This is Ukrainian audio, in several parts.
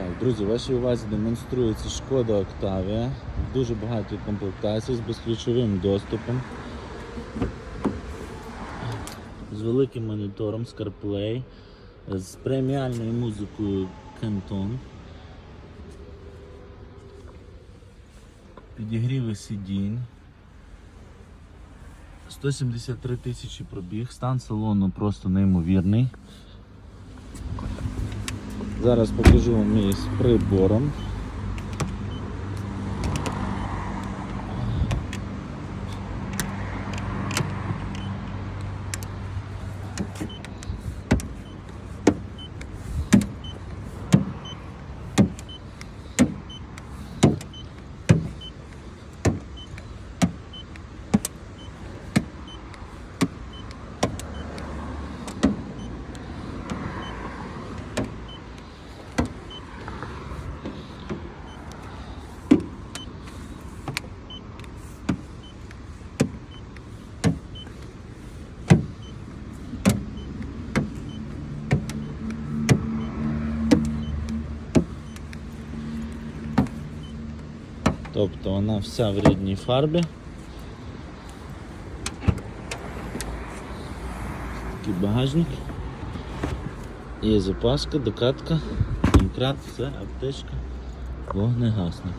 Так, друзі, вашій увазі демонструється шкода Octavia в дуже багатій комплектації з безключовим доступом, з великим монітором з CarPlay, з преміальною музикою Canton, підігріви сидінь. 173 тисячі пробіг, стан салону просто неймовірний. Зараз покажу вам її з прибором. Тобто вона вся в рідній фарбі. Такий багажник. Є запаска, докатка, домкрат, все, аптечка, вогнегасник.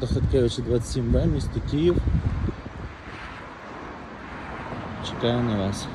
До Хаткевича 27Б, місто Київ. Чекаю на вас.